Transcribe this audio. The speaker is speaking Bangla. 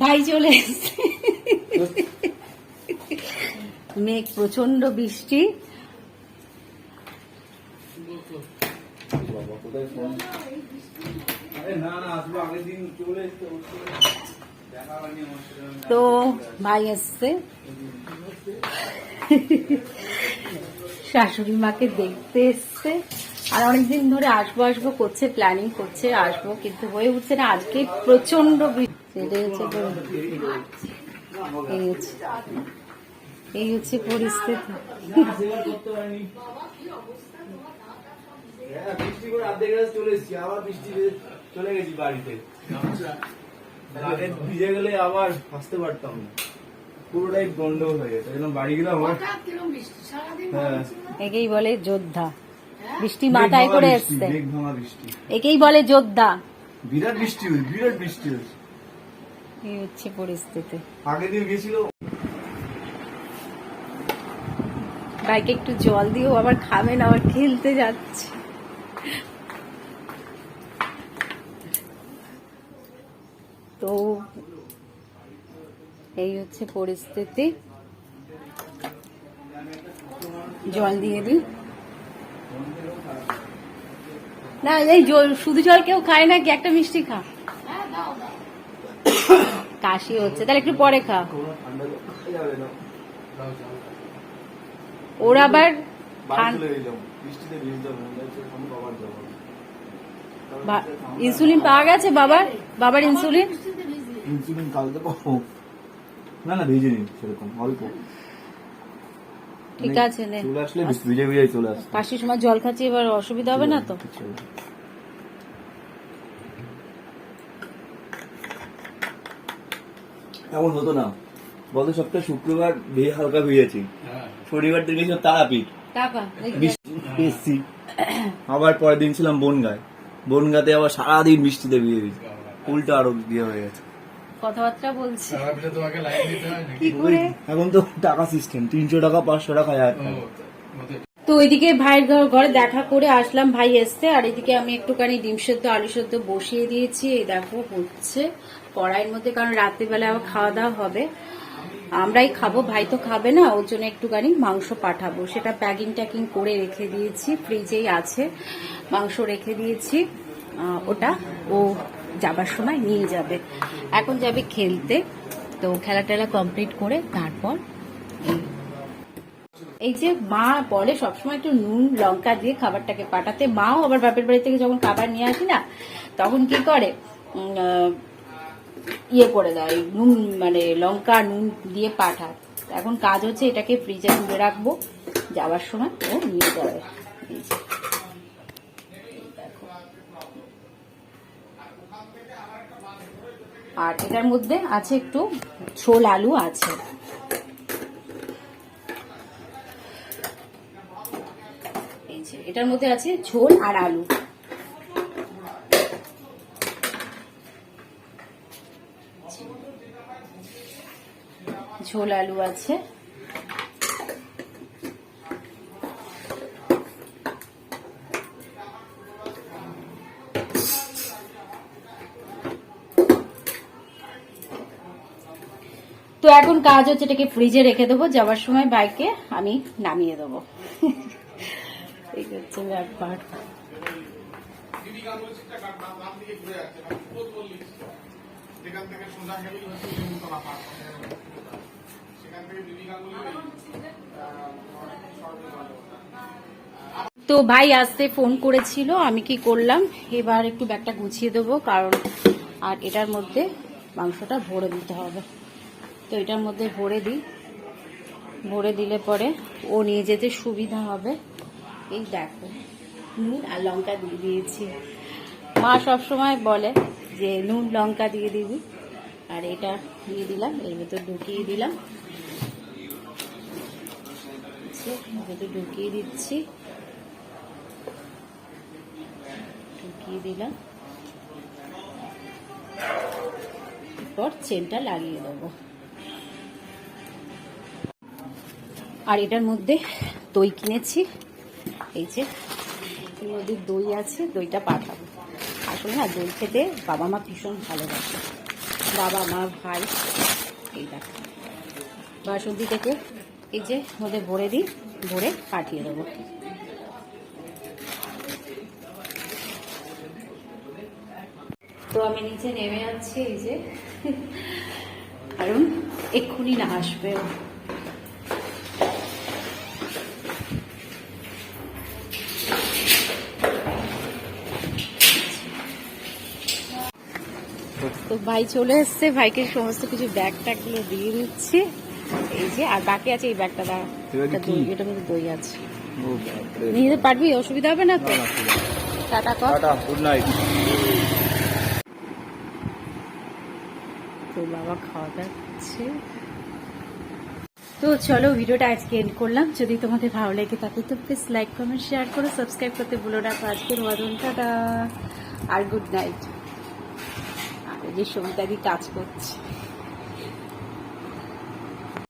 ভাই চলে এসছে। মেঘ প্রচণ্ড বৃষ্টি। তো ভাই এসছে। শাশুড়ি মাকে দেখতে এসছে। আর অনেকদিন ধরে আসব আসব করছে প্ল্যানিং করছে আসব কিন্তু হয়ে উঠছে না। আজকে প্রচণ্ড এটাই হচ্ছে এই হচ্ছে পরিস্থিতি। হ্যাঁ চলে গেছি বাড়িতে। ভিজে গেলে আবার আসতে পারতাম না। পুরোটাই হয়ে গেছে বাড়ি গেলাম হ্যাঁ। একেই বলে যোদ্ধা। বৃষ্টি মাথায় করে এসছে। একেই বলে যোদ্ধা। বিরাট বৃষ্টি হয়েছে বিরাট বৃষ্টি হয়েছে। এই হচ্ছে পরিস্থিতি। আগের দিন গেছিল। বাইকে একটু জল দিয়েও আবার খাবেন আবার খেলতে যাচ্ছে। তো এই হচ্ছে পরিস্থিতি। জল দিয়ে দিই। না এই জল- শুধু জল কেউ খায় নাকি? একটা মিষ্টি খা। কাশি হচ্ছে। তাহলে একটু পরে খা। ওর আবার ইনসুলিন পাওয়া গেছে বাবার? বাবার ইনসুলিন? ইনসুলিন। কালকে না না ভিজে নি সেরকম অল্প। ঠিক আছে নে। চলে আসলে ভিজে ভিজে চলে আসবে কাশির সময় জল খাচ্ছি এবার অসুবিধা হবে না তো? এমন হতো না? গত সপ্তাহে শুক্রবার ভেয়ে হালকা ভিজেছি। শনিবার দিন গেছিলাম তারাপীঠ। আবার পরের দিন ছিলাম বনগায়। বনগাতে আবার সারাদিন বৃষ্টিতে ভিজে গেছি উল্টো আরও বিয়ে হয়ে গেছে। কথাবার্তা বলছি। তারাপীঠে তোমাকে লাইন দিতে হয় নাকি? কি করে? এখন তো টাকা সিস্টেম তিনশো টাকা পাঁচশো টাকা হাজার। তো ওইদিকে ভাইয়ের ঘর- ঘরে দেখা করে আসলাম ভাই এসছে আর এদিকে আমি একটুখানি ডিম সেদ্ধ আলু সেদ্ধ বসিয়ে দিয়েছি এই দেখো হচ্ছে কড়াইয়ের মধ্যে কারণ রাত্রিবেলা আবার খাওয়া দাওয়া হবে। আমরাই খাব ভাই তো খাবে না ওর জন্য একটুখানি মাংস পাঠাবো। সেটা প্যাকিং ট্যাকিং করে রেখে দিয়েছি ফ্রিজেই আছে মাংস রেখে দিয়েছি ওটা। ও যাবার সময় নিয়ে যাবে। এখন যাবে খেলতে। তো খেলা টেলা কমপ্লিট করে তারপর এই যে মা বলে সবসময় একটু নুন, লঙ্কা দিয়ে খাবারটাকে পাঠাতে। মাও আবার বাপের বাড়ি থেকে যখন খাবার নিয়ে আসি না, তখন কি করে? ইয়ে করে দেয়। নুন মানে লঙ্কা, নুন দিয়ে পাঠায়। এখন কাজ হচ্ছে এটাকে ফ্রিজে তুলে রাখব। যাওয়ার সময় ও নিয়ে যাবে এই যে। এই দেখো। আর এটার মধ্যে আছে একটু ঝোল আলু আছে। এটার মধ্যে আছে ঝোল আর আলু। ঝোল আলু আছে। তো এখন কাজ হচ্ছে এটাকে ফ্রিজে রেখে দেবো, যাওয়ার সময় বাইকে আমি নামিয়ে দেবো। তো ভাই আসতে ফোন করেছিল, আমি কি করলাম? এবার একটু ব্যাগটা গুছিয়ে দেবো, কারণ আর এটার মধ্যে মাংসটা ভরে দিতে হবে। তো এটার মধ্যে ভরে দিই। ভরে দিলে পরে ও নিয়ে যেতে সুবিধা হবে। এই দেখো, নুন আর লঙ্কা দিয়ে দিয়েছি। মা সবসময় বলে যে, নুন, লঙ্কা দিয়ে দিবি। আর এটা দিয়ে দিলাম, এর ভেতর ঢুকিয়ে দিলাম। ভেতর ঢুকিয়ে দিচ্ছি। ঢুকিয়ে দিলাম। এরপর চেনটা লাগিয়ে দেবো। আর এটার মধ্যে দই কিনেছি। এই যে, এর মধ্যে দই আছে, দইটা পাঠাবো। আসলে না, দই খেতে বাবা মা ভীষণ ভালোবাসে। বাবা মা, ভাই, এই দেখো। বাসন্তী থেকে এই যে মধ্যে ভরে দিই, ভরে পাঠিয়ে দেবো। তো আমি নিচে নেমে যাচ্ছি এই যে। কারণ এক্ষুনি না আসবে তো ভাই চলে এসছে। ভাইকে সমস্ত কিছু ব্যাগগুলো দিয়ে দিচ্ছি। এই যে আর বাকি আছে এই ব্যাগটা দাঁড়া। এটা কি? দই আছে। নিয়ে যেতে পারবি? অসুবিধা হবে না তো। টাটা কর। টাটা গুড নাইট তো বাবা খাওয়া করছে তো চলো ভিডিওটা আজকে এন্ড করলাম। যদি তোমাদের ভালো লাগে থাকে তো প্লিজ লাইক কমেন্ট শেয়ার করো সাবস্ক্রাইব করতে ভুলো না। তো আজকের ওয়াদন টাটা। আর গুড নাইট যে সবিতাদি কাজ করছে।